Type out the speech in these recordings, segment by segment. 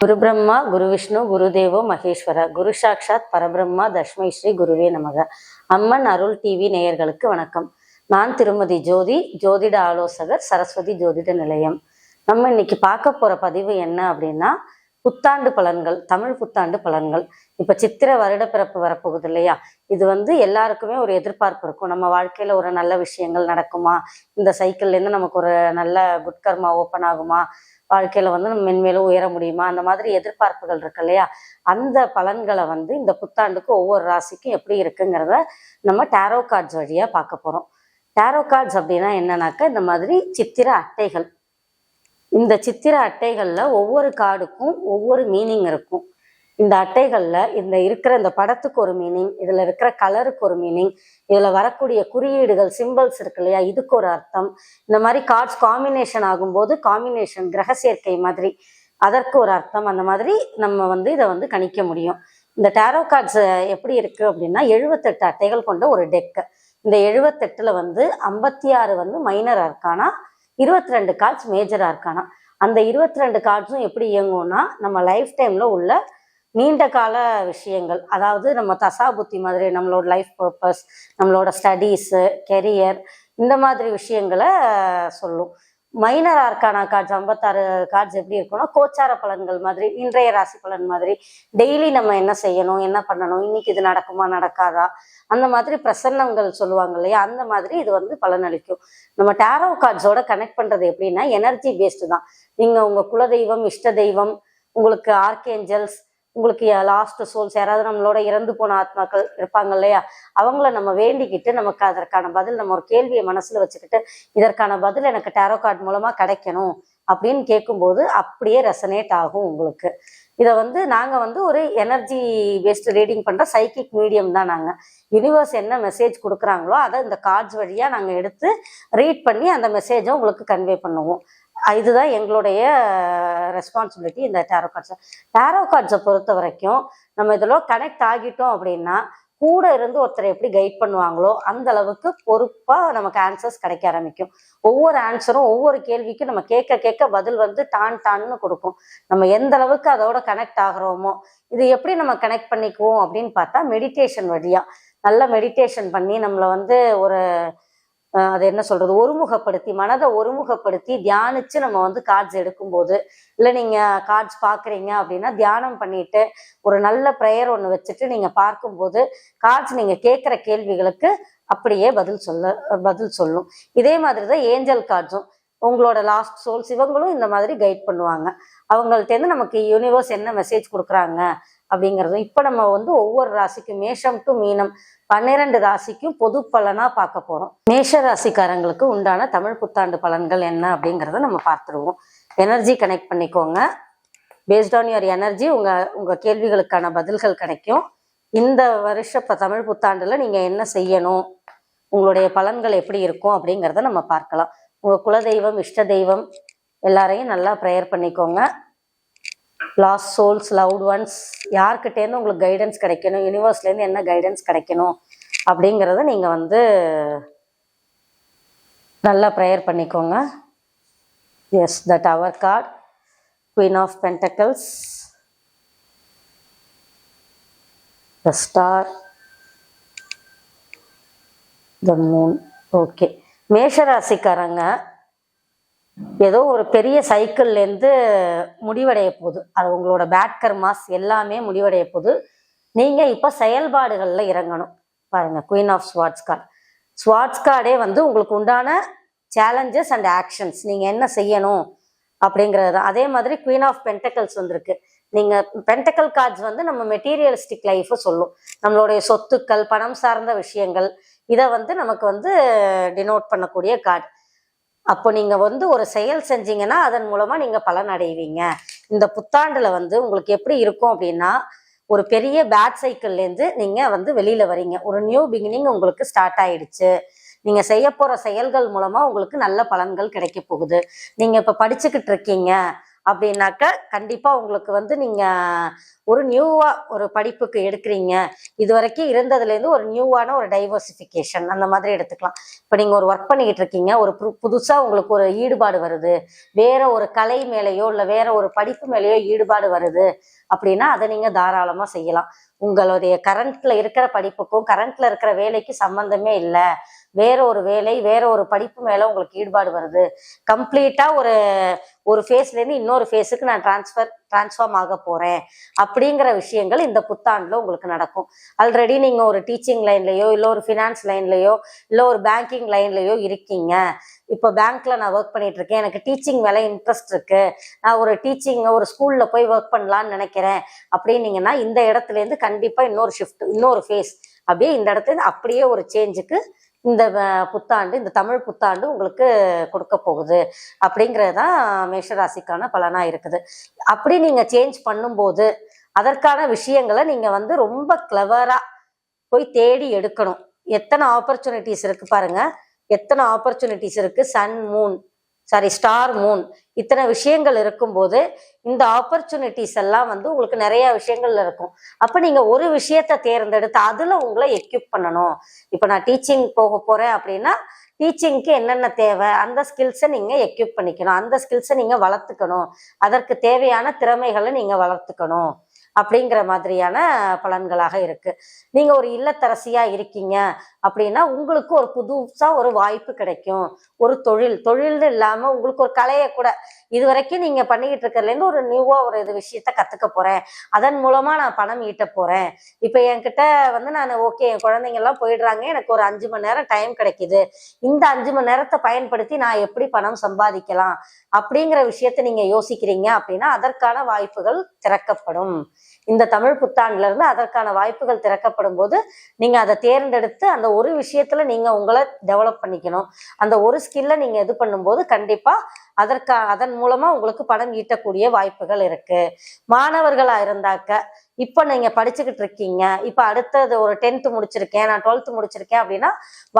குரு பிரம்மா குரு விஷ்ணு குரு தேவோ மகேஸ்வர குரு சாக்ஷாத் பரபிரம்மா தஷ்மை ஸ்ரீ குருவே நமக. அம்மன் அருள் டிவி நேயர்களுக்கு வணக்கம். நான் திருமதி ஜோதி ஜோதிட ஆலோசகர் சரஸ்வதி ஜோதிட நிலையம். நம்ம இன்னைக்கு பார்க்க போற பதிவு என்ன அப்படின்னா புத்தாண்டு பலன்கள் தமிழ் புத்தாண்டு பலன்கள். இப்ப சித்திர வருடப்பிறப்பு வரப்போகுது இல்லையா? இது வந்து எல்லாருக்குமே ஒரு எதிர்பார்ப்பு இருக்கும். நம்ம வாழ்க்கையில ஒரு நல்ல விஷயங்கள் நடக்குமா? இந்த சைக்கிள்ல இருந்து நமக்கு ஒரு நல்ல குட்கர்மா ஓப்பன் ஆகுமா? வாழ்க்கையில வந்து நம்ம மென்மேலும் உயர முடியுமா? அந்த மாதிரி எதிர்பார்ப்புகள் இருக்கு இல்லையா? அந்த பலன்களை வந்து இந்த புத்தாண்டுக்கு ஒவ்வொரு ராசிக்கும் எப்படி இருக்குங்கிறத நம்ம டேரோ கார்ட்ஸ் வழியா பார்க்க போறோம். டேரோ கார்ட்ஸ் அப்படின்னா என்னன்னாக்கா இந்த மாதிரி சித்திர அட்டைகள் இந்த சித்திர அட்டைகளில் ஒவ்வொரு கார்டுக்கும் ஒவ்வொரு மீனிங் இருக்கும். இந்த அட்டைகளில் இந்த இருக்கிற இந்த படத்துக்கு ஒரு மீனிங் இதில் இருக்கிற கலருக்கு ஒரு மீனிங் இதில் வரக்கூடிய குறியீடுகள் சிம்பிள்ஸ் இருக்கு இல்லையா இதுக்கு ஒரு அர்த்தம். இந்த மாதிரி கார்ட்ஸ் காம்பினேஷன் ஆகும்போது காம்பினேஷன் கிரக சேர்க்கை மாதிரி அதற்கு ஒரு அர்த்தம். அந்த மாதிரி நம்ம வந்து இதை வந்து கணிக்க முடியும். இந்த டேரோ கார்ட்ஸ் எப்படி இருக்கு அப்படின்னா எழுபத்தெட்டு அட்டைகள் கொண்ட ஒரு டெக்கு இந்த எழுபத்தெட்டில் வந்து ஐம்பத்தி ஆறு வந்து மைனர் அர்க்கானா இருபத்தி ரெண்டு கார்ட்ஸ் மேஜராக இருக்கானா. அந்த இருபத்தி ரெண்டு கார்ட்ஸும் எப்படி இயங்கும்னா நம்ம லைஃப் டைமில் உள்ள நீண்ட கால விஷயங்கள். அதாவது நம்ம தசா புத்தி மாதிரி நம்மளோட லைஃப் பர்பஸ் நம்மளோட ஸ்டடீஸு கெரியர் இந்த மாதிரி விஷயங்களை சொல்லும். மைனர் ஆர்கானா கார்ட்ஸ் ஐம்பத்தாறு கார்ட்ஸ் எப்படி இருக்கும்னா கோச்சார பலன்கள் மாதிரி இன்றைய ராசி பலன் மாதிரி டெய்லி நம்ம என்ன செய்யணும் என்ன பண்ணணும் இன்னைக்கு இது நடக்குமா நடக்காதா? அந்த மாதிரி பிரசன்னங்கள் சொல்லுவாங்க இல்லையா? அந்த மாதிரி இது வந்து பலனளிக்கும். நம்ம டேரோ கார்ட்ஸோட கனெக்ட் பண்றது எப்படின்னா எனர்ஜி பேஸ்டு தான். நீங்க உங்க குலதெய்வம் இஷ்ட தெய்வம் உங்களுக்கு ஆர்கேஞ்சல்ஸ் உங்களுக்கு லாஸ்ட் சோல்ஸ் யாராவது நம்மளோட இறந்து போன ஆத்மாக்கள் இருப்பாங்க இல்லையா? அவங்கள நம்ம வேண்டிக்கிட்டு நமக்கு அதற்கான பதில் நம்ம ஒரு கேள்வியை மனசுல வச்சுக்கிட்டு இதற்கான பதில் எனக்கு டேரோ கார்டு மூலமா கிடைக்கணும் அப்படின்னு கேட்கும்போது அப்படியே ரெசனேட் ஆகும் உங்களுக்கு. இதை வந்து நாங்கள் வந்து ஒரு எனர்ஜி பேஸ்டு ரீடிங் பண்ணுற சைக்கிக் மீடியம் தான் நாங்கள் யூனிவர்ஸ் என்ன மெசேஜ் கொடுக்குறாங்களோ அதை இந்த கார்ட்ஸ் வழியாக நாங்கள் எடுத்து ரீட் பண்ணி அந்த மெசேஜை உங்களுக்கு கன்வே பண்ணுவோம். இதுதான் எங்களுடைய ரெஸ்பான்சிபிலிட்டி இந்த டேரோ கார்ட்ஸை டேரோ கார்ட்ஸை பொறுத்த வரைக்கும் நம்ம இதில் கனெக்ட் ஆகிட்டோம் அப்படின்னா கூட இருந்து ஒருத்தரை எப்படி கைட் பண்ணுவாங்களோ அந்த அளவுக்கு பொறுப்பாக நமக்கு ஆன்சர்ஸ் கிடைக்க ஆரம்பிக்கும். ஒவ்வொரு ஆன்சரும் ஒவ்வொரு கேள்விக்கும் நம்ம கேட்க கேட்க பதில் வந்து டான் டான்னு கொடுக்கும். நம்ம எந்த அளவுக்கு அதோட கனெக்ட் ஆகிறோமோ இது எப்படி நம்ம கனெக்ட் பண்ணிக்குவோம் அப்படின்னு பார்த்தா மெடிடேஷன் வழியா. நல்லா மெடிடேஷன் பண்ணி நம்மளை வந்து ஒரு அது என்ன சொல்றது ஒருமுகப்படுத்தி மனதை ஒருமுகப்படுத்தி தியானிச்சு நம்ம வந்து கார்ட்ஸ் எடுக்கும்போது இல்லை நீங்க கார்ட்ஸ் பாக்குறீங்க அப்படின்னா தியானம் பண்ணிட்டு ஒரு நல்ல ப்ரேயர் ஒன்று வச்சுட்டு நீங்க பார்க்கும்போது கார்ட்ஸ் நீங்க கேட்குற கேள்விகளுக்கு அப்படியே பதில் சொல்ல பதில் சொல்லும். இதே மாதிரி தான் ஏஞ்சல் கார்ட்ஸும் உங்களோட லாஸ்ட் சோல்ஸ் இவங்களும் இந்த மாதிரி கைட் பண்ணுவாங்க. அவங்கள்ட்டேருந்து நமக்கு யூனிவர்ஸ் என்ன மெசேஜ் கொடுக்குறாங்க அப்படிங்கிறதும் இப்போ நம்ம வந்து ஒவ்வொரு ராசிக்கும் மேஷம் டு மீனம் பன்னிரெண்டு ராசிக்கும் பொது பலனாக பார்க்க போகிறோம் மேஷ ராசிக்காரங்களுக்கு உண்டான தமிழ் புத்தாண்டு பலன்கள் என்ன அப்படிங்கிறத நம்ம பார்த்துருவோம். எனர்ஜி கனெக்ட் பண்ணிக்கோங்க. பேஸ்ட் ஆன் யுவர் எனர்ஜி உங்கள் உங்கள் கேள்விகளுக்கான பதில்கள் கிடைக்கும். இந்த வருஷ இப்போ தமிழ் புத்தாண்டில் நீங்கள் என்ன செய்யணும் உங்களுடைய பலன்கள் எப்படி இருக்கும் அப்படிங்கிறத நம்ம பார்க்கலாம். உங்கள் குலதெய்வம் இஷ்ட தெய்வம் எல்லாரையும் நல்லா ப்ரேயர் பண்ணிக்கோங்க. லாஸ்ட் சோல்ஸ் லவ்ட் ஒன்ஸ் யார்கிட்டேருந்து உங்களுக்கு கைடன்ஸ் கிடைக்கணும்? யூனிவர்ஸ்லேருந்து என்ன கைடன்ஸ் கிடைக்கணும்? அப்படிங்கிறத நீங்கள் வந்து நல்லா ப்ரேயர் பண்ணிக்கோங்க. Yes the tower card queen of pentacles the star the moon okay மேஷராசிக்காரங்க ஏதோ ஒரு பெரிய சைக்கிள்லேருந்து முடிவடைய போகுது. அது உங்களோட பேட் கர்மாஸ் எல்லாமே முடிவடைய போகுது. நீங்கள் இப்போ செயல்பாடுகளில் இறங்கணும். பாருங்க queen of swords card swords கார்டே வந்து உங்களுக்கு உண்டான சேலஞ்சஸ் அண்ட் ஆக்ஷன்ஸ் நீங்கள் என்ன செய்யணும் அப்படிங்கிறது தான். அதே மாதிரி குயின் ஆஃப் பென்டக்கல்ஸ் வந்திருக்கு. நீங்கள் பென்டக்கல் கார்ட்ஸ் வந்து நம்ம மெட்டீரியலிஸ்டிக் லைஃபை சொல்லும். நம்மளுடைய சொத்துக்கள் பணம் சார்ந்த விஷயங்கள் இதை வந்து நமக்கு வந்து டினோட் பண்ணக்கூடிய கார்டு அப்போ நீங்கள் வந்து ஒரு செயல் செஞ்சீங்கன்னா அதன் மூலமாக நீங்கள் பலன் அடைவீங்க. இந்த புத்தாண்டில் வந்து உங்களுக்கு எப்படி இருக்கும் அப்படின்னா ஒரு பெரிய பேட் சைக்கிள்லேருந்து நீங்கள் வந்து வெளியில் வரீங்க. ஒரு நியூ பிகினிங் உங்களுக்கு ஸ்டார்ட் ஆயிடுச்சு. நீங்கள் செய்ய போகிற செயல்கள் மூலமாக உங்களுக்கு நல்ல பலன்கள் கிடைக்க போகுது. நீங்கள் இப்போ படிச்சுக்கிட்டு இருக்கீங்க. அப்படின்னாக்க கண்டிப்பாக உங்களுக்கு வந்து நீங்கள் ஒரு நியூவாக ஒரு படிப்புக்கு எடுக்கிறீங்க. இது வரைக்கும் இருந்ததுலேருந்து ஒரு நியூவான ஒரு டைவர்சிஃபிகேஷன் அந்த மாதிரி எடுத்துக்கலாம். இப்போ நீங்கள் ஒரு ஒர்க் பண்ணிக்கிட்டு இருக்கீங்க ஒரு புதுசாக உங்களுக்கு ஒரு ஈடுபாடு வருது. வேற ஒரு கலை மேலேயோ இல்லை வேற ஒரு படிப்பு மேலேயோ ஈடுபாடு வருது அப்படின்னா அதை நீங்கள் தாராளமாக செய்யலாம். உங்களுடைய கரண்ட்ல இருக்கிற படிப்புக்கும் கரண்ட்ல இருக்கிற வேலைக்கு சம்பந்தமே இல்லை. வேற ஒரு வேலை வேற ஒரு படிப்பு மேல உங்களுக்கு ஈடுபாடு வருது. கம்ப்ளீட்டா ஒரு ஒரு ஃபேஸ்ல இருந்து இன்னொரு ஃபேஸுக்கு நான் டிரான்ஸ்ஃபர் டிரான்ஸ்ஃபார்ம் ஆக போறேன். அப்படிங்கிற விஷயங்கள் இந்த புத்தாண்டுல உங்களுக்கு நடக்கும். ஆல்ரெடி நீங்க ஒரு டீச்சிங் லைன்லயோ இல்லை ஒரு ஃபினான்ஸ் லைன்லயோ இல்லை ஒரு பேங்கிங் லைன்லயோ இருக்கீங்க. இப்போ பேங்க்ல நான் ஒர்க் பண்ணிட்டு இருக்கேன். எனக்கு டீச்சிங் மேல இன்ட்ரெஸ்ட் இருக்கு. நான் ஒரு டீச்சிங் ஒரு ஸ்கூல்ல போய் ஒர்க் பண்ணலான்னு நினைக்கிறேன். அப்படின்னீங்கன்னா இந்த இடத்துல இருந்து கண்டிப்பா இன்னொரு ஷிஃப்ட் இன்னொரு ஃபேஸ் அப்படியே இந்த இடத்துல அப்படியே ஒரு சேஞ்சுக்கு இந்த புத்தாண்டு இந்த தமிழ் புத்தாண்டு உங்களுக்கு கொடுக்க போகுது. அப்படிங்கிறது தான் மேஷராசிக்கான பலனா இருக்குது. அப்படி நீங்க சேஞ்ச் பண்ணும்போது அதற்கான விஷயங்களை நீங்க வந்து ரொம்ப கிளவரா போய் தேடி எடுக்கணும். எத்தனை ஆப்பர்ச்சுனிட்டிஸ் இருக்கு பாருங்க. எத்தனை ஆப்பர்ச்சுனிட்டிஸ் இருக்கு? Sun moon sorry star moon இத்தனை விஷயங்கள் இருக்கும்போது இந்த ஆப்பர்ச்சுனிட்டிஸ் எல்லாம் வந்து உங்களுக்கு நிறைய விஷயங்கள் இருக்கும். அப்போ நீங்கள் ஒரு விஷயத்த தேர்ந்தெடுத்து அதில் உங்களை எக்யூப் பண்ணணும். இப்போ நான் டீச்சிங் போக போகிறேன் அப்படின்னா டீச்சிங்க்கு என்னென்ன தேவை அந்த ஸ்கில்ஸை நீங்கள் எக்யூப் பண்ணிக்கணும். அந்த ஸ்கில்ஸை நீங்கள் வளர்த்துக்கணும். அதற்கு தேவையான திறமைகளை நீங்கள் வளர்த்துக்கணும். அப்படிங்கிற மாதிரியான பலன்களாக இருக்கு. நீங்க ஒரு இல்லத்தரசியா இருக்கீங்க. அப்படின்னா உங்களுக்கு ஒரு புதுசா ஒரு வாய்ப்பு கிடைக்கும். ஒரு தொழில். தொழில்னு இல்லாம உங்களுக்கு ஒரு கலையை கூட. இது வரைக்கும் நீங்க பண்ணிக்கிட்டு இருக்கிறதுல இருந்து ஒரு நியூவா ஒரு இது விஷயத்த கத்துக்க போறேன். அதன் மூலமா நான் பணம் ஈட்ட போறேன். இப்ப என்கிட்ட வந்து நான் ஓகே என் குழந்தைங்க எல்லாம் போயிடுறாங்க. எனக்கு ஒரு அஞ்சு மணி நேரம் டைம் கிடைக்குது. இந்த அஞ்சு மணி நேரத்தை பயன்படுத்தி நான் எப்படி பணம் சம்பாதிக்கலாம் அப்படிங்கிற விஷயத்த நீங்க யோசிக்கிறீங்க அப்படின்னா அதற்கான வாய்ப்புகள் திறக்கப்படும். இந்த தமிழ் புத்தாண்டுல இருந்து அதற்கான வாய்ப்புகள் திறக்கப்படும் போது நீங்க அதை தேர்ந்தெடுத்து அந்த ஒரு விஷயத்துல நீங்க உங்களை டெவலப் பண்ணிக்கணும். அந்த ஒரு ஸ்கில்ல நீங்க இது பண்ணும்போது கண்டிப்பா அதற்கா அதன் மூலமா உங்களுக்கு பணம் ஈட்டக்கூடிய வாய்ப்புகள் இருக்கு. மாணவர்களா இருந்தாக்க இப்போ நீங்கள் படிச்சுக்கிட்டு இருக்கீங்க. இப்போ அடுத்தது ஒரு டென்த்து முடிச்சிருக்கேன் நான் டுவெல்த்து முடிச்சிருக்கேன் அப்படின்னா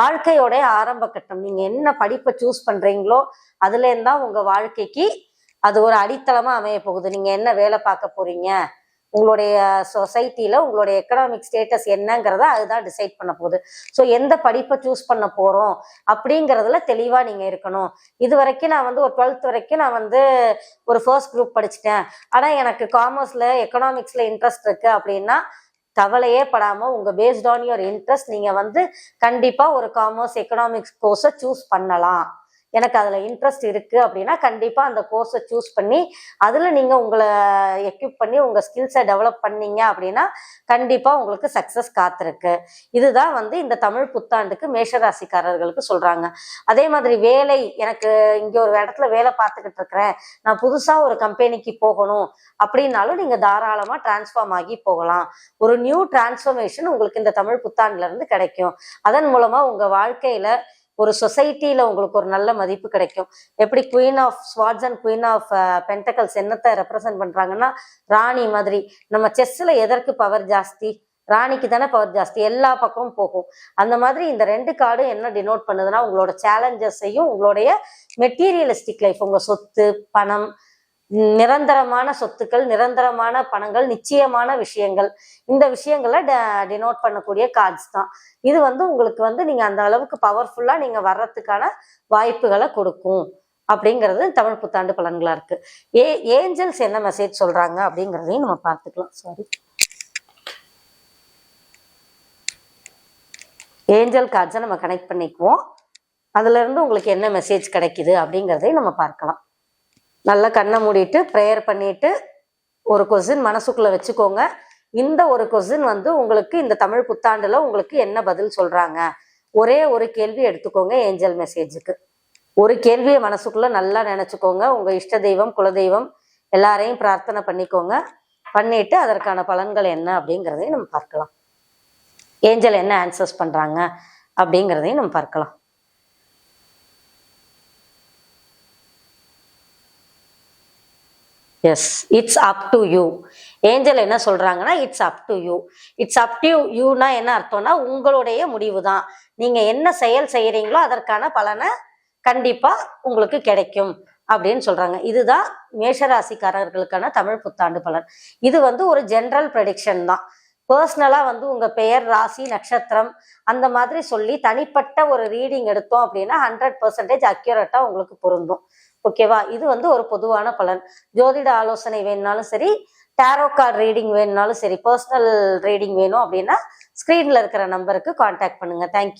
வாழ்க்கையோடைய ஆரம்ப கட்டம். நீங்கள் என்ன படிப்பை சூஸ் பண்ணுறீங்களோ அதுலேருந்து தான் உங்கள் வாழ்க்கைக்கு அது ஒரு அடித்தளமாக அமைய போகுது நீங்கள் என்ன வேலை பார்க்க போறீங்க? உங்களுடைய சொசைட்டியில் உங்களுடைய எக்கனாமிக் ஸ்டேட்டஸ் என்னங்கிறத அதுதான் டிசைட் பண்ண போகுது. ஸோ எந்த படிப்பை சூஸ் பண்ண போறோம் அப்படிங்கிறதுல தெளிவா நீங்க இருக்கணும். இது வரைக்கும் நான் வந்து ஒரு டுவெல்த் வரைக்கும் நான் வந்து ஒரு ஃபர்ஸ்ட் குரூப் படிச்சுட்டேன். ஆனா எனக்கு காமர்ஸ்ல எக்கனாமிக்ஸ்ல இன்ட்ரெஸ்ட் இருக்கு அப்படின்னா கவலையே படாம உங்க பேஸ்ட் ஆன் யுவர் இன்ட்ரெஸ்ட் நீங்க வந்து கண்டிப்பா ஒரு காமர்ஸ் எக்கனாமிக்ஸ் கோர்ஸை சூஸ் பண்ணலாம். எனக்கு அதில் இன்ட்ரெஸ்ட் இருக்குது அப்படின்னா கண்டிப்பாக அந்த கோர்ஸை சூஸ் பண்ணி அதில் நீங்கள் உங்களை எக்யூப் பண்ணி உங்கள் ஸ்கில்ஸை டெவலப் பண்ணீங்க அப்படின்னா கண்டிப்பாக உங்களுக்கு சக்ஸஸ் காத்திருக்கு. இதுதான் வந்து இந்த தமிழ் புத்தாண்டுக்கு மேஷராசிக்காரர்களுக்கு சொல்கிறாங்க அதே மாதிரி வேலை எனக்கு இங்கே ஒரு இடத்துல வேலை பார்த்துக்கிட்டு இருக்கிறேன். நான் புதுசாக ஒரு கம்பெனிக்கு போகணும் அப்படின்னாலும் நீங்கள் தாராளமாக டிரான்ஸ்ஃபார்ம் ஆகி போகலாம். ஒரு நியூ டிரான்ஸ்ஃபர்மேஷன் உங்களுக்கு இந்த தமிழ் புத்தாண்டுலேருந்து கிடைக்கும். அதன் மூலமாக உங்கள் வாழ்க்கையில் ஒரு சொசைட்டியில் உங்களுக்கு ஒரு நல்ல மதிப்பு கிடைக்கும். எப்படி queen of swords and queen of pentacles என்னத்தை ரெப்ரசென்ட் பண்றாங்கன்னா ராணி மாதிரி. நம்ம செஸ்ல எதற்கு பவர் ஜாஸ்தி? ராணிக்கு தானே பவர் ஜாஸ்தி. எல்லா பக்கமும் போகும். அந்த மாதிரி இந்த ரெண்டு கார்டும் என்ன டினோட் பண்ணுதுன்னா உங்களோட சேலஞ்சஸையும் உங்களுடைய மெட்டீரியலிஸ்டிக் லைஃப் உங்க சொத்து பணம் நிரந்தரமான சொத்துக்கள் நிரந்தரமான பணங்கள் நிச்சயமான விஷயங்கள். இந்த விஷயங்களை டினோட் பண்ணக்கூடிய கார்ட்ஸ் தான். இது வந்து உங்களுக்கு வந்து நீங்க அந்த அளவுக்கு பவர்ஃபுல்லா நீங்க வர்றதுக்கான வாய்ப்புகளை கொடுக்கும். அப்படிங்கிறது தமிழ் புத்தாண்டு பலன்களா இருக்கு. ஏ ஏஞ்சல்ஸ் என்ன மெசேஜ் சொல்றாங்க அப்படிங்கிறதையும் நம்ம பார்த்துக்கலாம். சாரி ஏஞ்சல் கார்ட்ஸை நம்ம கனெக்ட் பண்ணிக்குவோம். அதுல இருந்து உங்களுக்கு என்ன மெசேஜ் கிடைக்குது அப்படிங்கிறதையும் நம்ம பார்க்கலாம். நல்லா கண்ணை மூடிட்டு ப்ரேயர் பண்ணிட்டு ஒரு கொஸ்டின் மனசுக்குள்ளே வச்சுக்கோங்க. இந்த ஒரு கொஸ்டின் வந்து உங்களுக்கு இந்த தமிழ் புத்தாண்டில் உங்களுக்கு என்ன பதில் சொல்கிறாங்க ஒரே ஒரு கேள்வி எடுத்துக்கோங்க ஏஞ்சல் மெசேஜுக்கு ஒரு கேள்வியை மனசுக்குள்ளே நல்லா நினச்சிக்கோங்க. உங்கள் இஷ்ட தெய்வம் குலதெய்வம் எல்லாரையும் பிரார்த்தனை பண்ணிக்கோங்க. பண்ணிட்டு அதற்கான பலன்கள் என்ன அப்படிங்கிறதையும் நம்ம பார்க்கலாம். ஏஞ்சல் என்ன ஆன்சர்ஸ் பண்ணுறாங்க அப்படிங்கிறதையும் நம்ம பார்க்கலாம். Yes it's up to you angel என்ன சொல்றாங்கன்னா it's up to you it's up to யூனா என்ன அர்த்தம்னா உங்களுடைய முடிவு தான் நீங்க என்ன செயல் செய்யறீங்களோ அதற்கான பலனை கண்டிப்பா உங்களுக்கு கிடைக்கும் அப்படின்னு சொல்றாங்க. இதுதான் மேஷராசிக்காரர்களுக்கான தமிழ் புத்தாண்டு பலன். இது வந்து ஒரு ஜென்ரல் ப்ரெடிக்ஷன் தான். பர்சனலா வந்து உங்க பெயர் ராசி நட்சத்திரம் அந்த மாதிரி சொல்லி தனிப்பட்ட ஒரு ரீடிங் எடுத்தோம் அப்படின்னா ஹண்ட்ரட் பர்சன்டேஜ் அக்யூரேட்டா உங்களுக்கு பொருந்தும். ஓகேவா இது வந்து ஒரு பொதுவான பலன். ஜோதிட ஆலோசனை வேணும்னாலும் சரி டேரோ கார்டு ரீடிங் வேணும்னாலும் சரி பர்சனல் ரீடிங் வேணும் அப்படின்னா ஸ்க்ரீனில் இருக்கிற நம்பருக்கு காண்டாக்ட் பண்ணுங்க. தேங்க்யூ